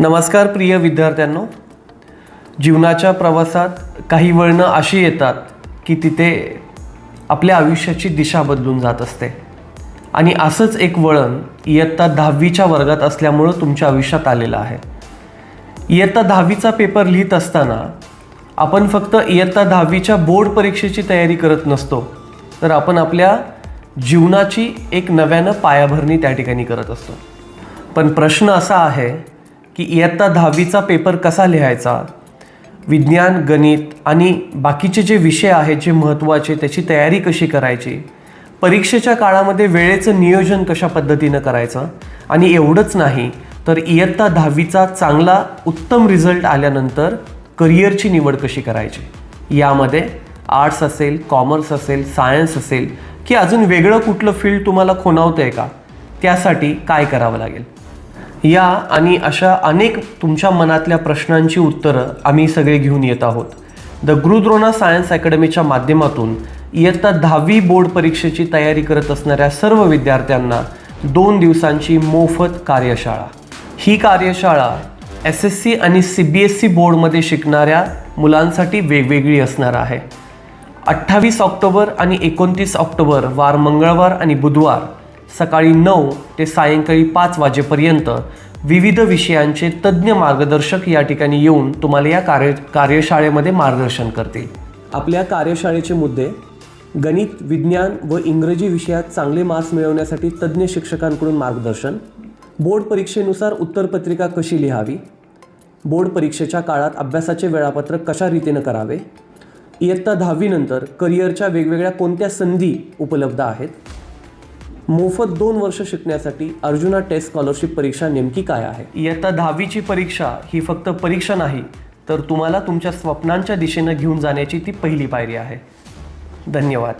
नमस्कार प्रिय विद्यार्थ्यांनो. जीवनाच्या प्रवासात काही वळणं अशी येतात की तिथे आपल्या आयुष्याची दिशा बदलून जात असते. आणि असंच एक वळण इयत्ता दहावीच्या वर्गात असल्यामुळं तुमच्या आयुष्यात आलेलं आहे. इयत्ता दहावीचा पेपर लिहित असताना आपण फक्त इयत्ता दहावीच्या बोर्ड परीक्षेची तयारी करत नसतो तर आपण आपल्या जीवनाची एक नव्यानं पायाभरणी त्या ठिकाणी करत असतो. पण प्रश्न असा आहे की इयत्ता दहावीचा पेपर कसा लिहायचा? विज्ञान गणित आणि बाकीचे जे विषय आहेत जे महत्त्वाचे त्याची तयारी कशी करायची? परीक्षेच्या काळामध्ये वेळेचं नियोजन कशा पद्धतीनं करायचं? आणि एवढंच नाही तर इयत्ता दहावीचा चांगला उत्तम रिझल्ट आल्यानंतर करिअरची निवड कशी करायची? यामध्ये आर्ट्स असेल कॉमर्स असेल सायन्स असेल की अजून वेगळं कुठलं फील्ड तुम्हाला खोनावतं आहे का? त्यासाठी काय करावं लागेल? या आणि अशा अनेक तुमच्या मनातल्या प्रश्नांची उत्तरं आम्ही सगळे घेऊन येत आहोत. द गुरुद्रोणा सायन्स अकॅडमीच्या माध्यमातून इयत्ता दहावी बोर्ड परीक्षेची तयारी करत असणाऱ्या सर्व विद्यार्थ्यांना दोन दिवसांची मोफत कार्यशाळा. ही कार्यशाळा एस एस सी आणि सी बी एस सी बोर्डमध्ये शिकणाऱ्या मुलांसाठी वेगवेगळी असणार आहे. अठ्ठावीस ऑक्टोबर आणि एकोणतीस ऑक्टोबर वार मंगळवार आणि बुधवार सकाळी नऊ ते सायंकाळी पाच वाजेपर्यंत विविध विषयांचे तज्ज्ञ मार्गदर्शक या ठिकाणी येऊन तुम्हाला या कार्य कार्यशाळेमध्ये मार्गदर्शन करतील. आपल्या कार्यशाळेचे मुद्दे गणित विज्ञान व इंग्रजी विषयात चांगले मार्क्स मिळवण्यासाठी तज्ज्ञ शिक्षकांकडून मार्गदर्शन बोर्ड परीक्षेनुसार उत्तरपत्रिका कशी लिहावी बोर्ड परीक्षेच्या काळात अभ्यासाचे वेळापत्रक कशा रीतीनं करावे इयत्ता दहावीनंतर करिअरच्या वेगवेगळ्या कोणत्या संधी उपलब्ध आहेत मोफत दोन वर्ष शिकण्यासाठी अर्जुना टेस्ट स्कॉलरशिप परीक्षा नेमकी काय आहे? इयत्ता दहावीची परीक्षा ही फक्त परीक्षा नाही तर तुम्हाला तुमच्या स्वप्नांच्या दिशेनं घेऊन जाण्याची ती पहिली पायरी आहे. धन्यवाद.